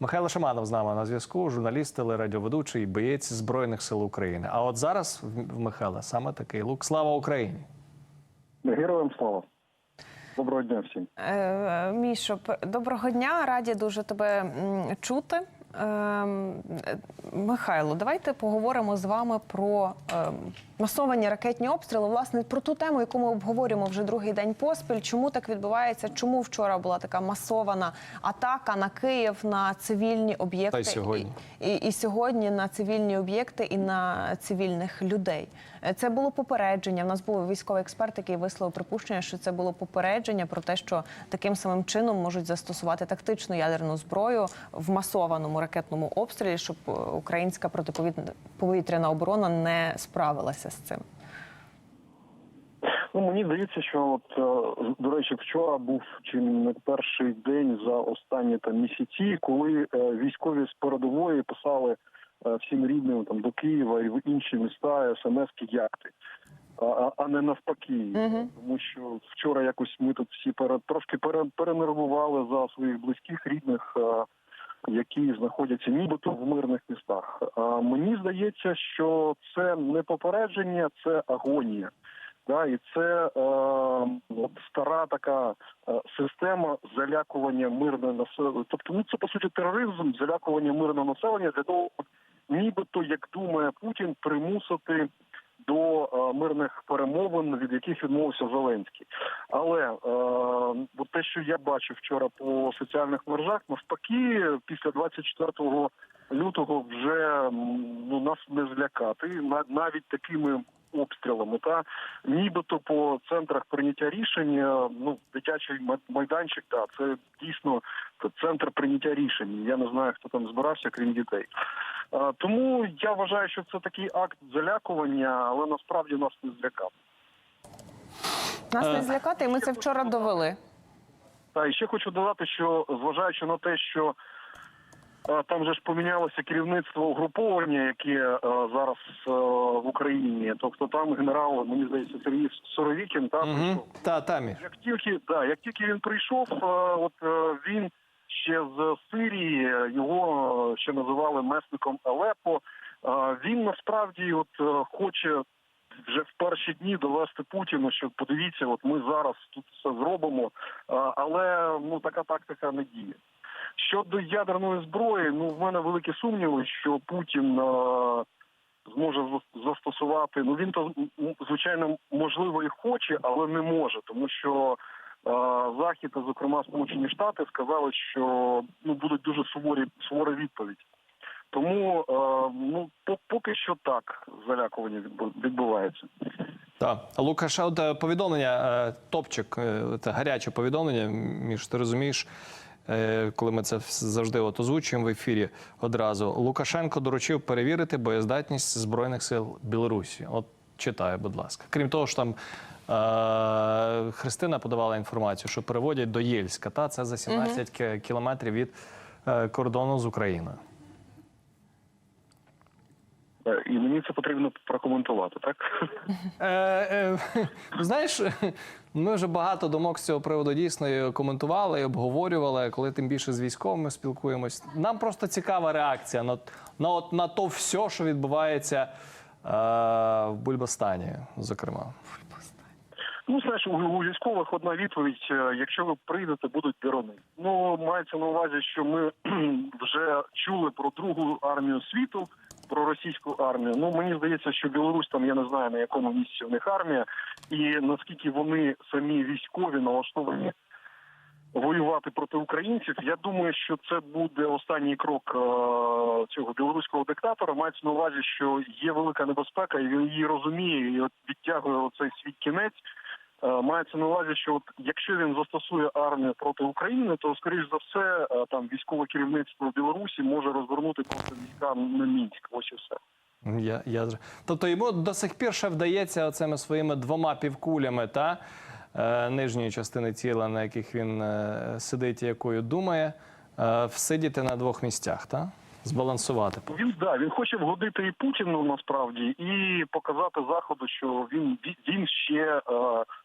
Михайло Шаманов з нами на зв'язку, журналіст, телерадіоведучий, боєць Збройних сил України. А от зараз в Михайла саме такий лук. Слава Україні! Героям слава. Доброго дня всім. Е, Мішо, доброго дня. Раді дуже тебе чути. Ем, е, Михайло, давайте поговоримо з вами про ем, масовані ракетні обстріли. Власне, про ту тему, яку ми обговорюємо вже другий день поспіль. Чому так відбувається? Чому вчора була така масована атака на Київ на цивільні об'єкти? Та й сьогодні. І, і, і сьогодні на цивільні об'єкти і на цивільних людей. Е, Це було попередження. У нас був військовий експерт, який висловив припущення, що це було попередження про те, що таким самим чином можуть застосувати тактичну ядерну зброю в масованому ракетному обстрілі, щоб е, українська протиповітряна оборона не справилася з цим. Ну мені здається, що от е, до речі, вчора був чи не перший день за останні там місяці, коли е, військові з передової писали е, всім рідним там до Києва і в інші міста смс-ки як ти. А, а- а не навпаки, тому що вчора якось ми тут всі пере, трошки пере, перенервували за своїх близьких рідних, які знаходяться нібито в мирних містах. А мені здається, що це не попередження, це агонія. Да, і це е, стара така е, система залякування мирного населення. Тобто, ну це по суті тероризм, залякування мирного населення для того, нібито, як думає Путін, примусити до е, мирних перемовин, від яких відмовився Зеленський. Але е, от те, що я бачив вчора по соціальних мережах, навпаки, після 24 лютого вже ну нас не злякати, на- навіть такими обстрілами, та нібито по центрах прийняття рішень, е, ну дитячий ма- майданчик, та це дійсно це центр прийняття рішень. Я не знаю, хто там збирався, крім дітей. Е, Тому я вважаю, що це такий акт залякування, але насправді нас не злякав. Нас Е. не злякати, і ми це вчора довели. Та і ще хочу додати, що зважаючи на те, що е, там же ж помінялося керівництво угруповання, яке е, зараз е, в Україні. Тобто там генерал, мені здається, Сергій Соровікін, та прийшов. Угу. Та тамі. Як тільки да, як тільки він прийшов, е, от е, він ще з Сирії його е, ще називали месником Алепо. Е, Він насправді от е, хоче вже в перші дні довести Путіну, що подивіться, от ми зараз тут все зробимо, е, але ну така тактика не діє. Щодо ядерної зброї, ну в мене великі сумніви, що Путін. е, Зможе зас- застосувати. Ну він то звичайно можливо і хоче, але не може, тому що е, захід, а зокрема Сполучені Штати, сказали, що ну будуть дуже суворі суворі відповідь. Тому ну поки що так залякування відбу- відбувається. Так, Лукаша, от е, повідомлення, е, топчик, е, це гаряче повідомлення. Між ти розумієш, е, коли ми це завжди от озвучуємо в ефірі одразу. Лукашенко доручив перевірити боєздатність збройних сил Білорусі. От читаю, будь ласка. Крім того, що там Христина подавала інформацію, що переводять до Єльська. Та це за 17 ки- кілометрів від е, кордону з Україною. Е, І мені це потрібно прокоментувати, так? Е, е, знаєш, ми вже багато думок з цього приводу дійсно коментували і обговорювали, коли тим більше з військовими спілкуємось. Нам просто цікава реакція на, на, от, на то все, що відбувається е, в Бульбастані, зокрема. Ну, знаєш, у, у військових одна відповідь: е, якщо ви прийдете, будуть дерони. Ну, мається на увазі, що ми вже чули про другу армію світу, про російську армію. Ну, мені здається, що Білорусь там я не знаю на якому місці в них армія, і наскільки вони самі військові налаштовані. Воювати проти українців, я думаю, що це буде останній крок е, цього білоруського диктатора. Мається на увазі, що є велика небезпека, і він її розуміє і от відтягує оцей свій кінець. Е, мається на увазі, що от якщо він застосує армію проти України, то скоріш за все е, там військове керівництво Білорусі може розвернути просто війська на мінськ. Ось і все. Я, я... Тобто йому до сих пір ще вдається оцими своїми двома півкулями та е, нижньої частини тіла, на яких він сидить якою думає, всидіти на двох місцях, та? Збалансувати. Він да він хоче вгодити і Путіну насправді і показати заходу, що він він ще е,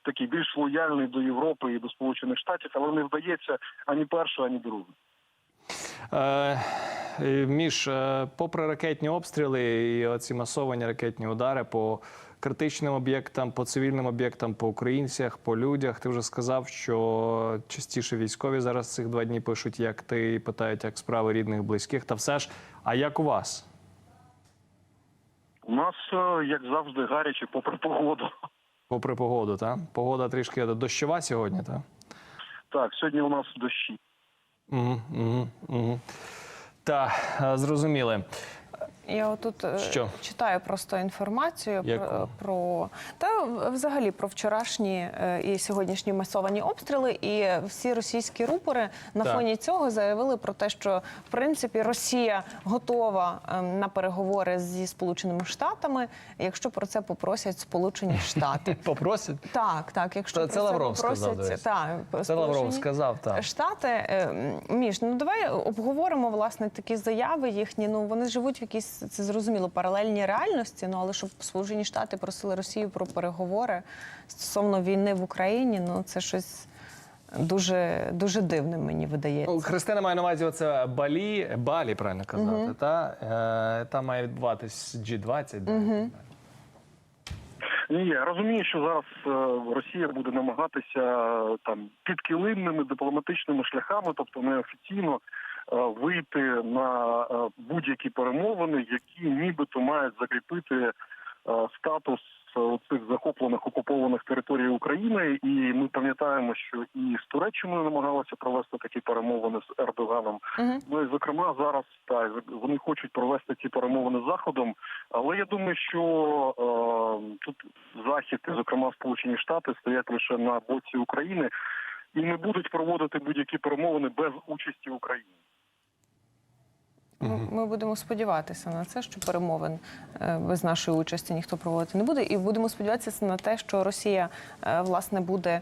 такий більш лояльний до Європи і до Сполучених Штатів, але не вдається ані перше, ані друге. Е, і, е, попри ракетні обстріли і оці масовані ракетні удари по критичним об'єктам, по цивільним об'єктам, по українцях, по людях, ти вже сказав, що частіше військові зараз цих два дні пишуть, як ти, питають, як справи рідних, близьких. Та все ж, а як у вас? У нас, е, як завжди, гаряче попри погоду. Попри погоду, та? Погода трішки дощова сьогодні, так? Так, сьогодні у нас дощі. Угу, угу, угу. Так, е, зрозуміли. Я отут е, Що? читаю просто інформацію Яку? про, про та взагалі про вчорашні е, і сьогоднішні масовані обстріли. І всі російські рупори на Так. фоні цього заявили про те, що в принципі Росія готова ем, на переговори зі Сполученими Штатами, якщо про це попросять Сполучені Штати. Попросять? Так, так, якщо Це- про Лавров сказав, попросять, так, Це Лавров Сполучені сказав, так. Штати, е, Міш, ну давай обговоримо власне такі заяви їхні. Ну вони живуть в якійсь це зрозуміло паралельній реальності. Ну але щоб Сполучені Штати просили Росію про переговори стосовно війни в Україні, ну це щось дуже дуже дивним мені видається. Ну, Христина має на увазі оце Балі, Балі, правильно казати, та? Е, там має відбуватись G20. да? Ні, я розумію, що зараз е, Росія буде намагатися е, там підкилимними дипломатичними шляхами, тобто неофіційно вийти на е, будь-які перемовини, які нібито мають закріпити е, статус е, цих захоплених окупованих територій України. І ми пам'ятаємо, що і з Туреччиною намагалися провести такі перемовини з Ердоганом. Мгм. Ну і зокрема зараз так вони хочуть провести ці перемовини з заходом. Але я думаю, що е, тут захід, і, зокрема Сполучені Штати, стоять лише на боці України і не будуть проводити будь-які перемовини без участі України. Ми- Ми будемо сподіватися на це, що перемовин е, без нашої участі ніхто проводити не буде, і будемо сподіватися на те, що Росія е, власне буде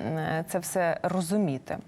е, це все розуміти.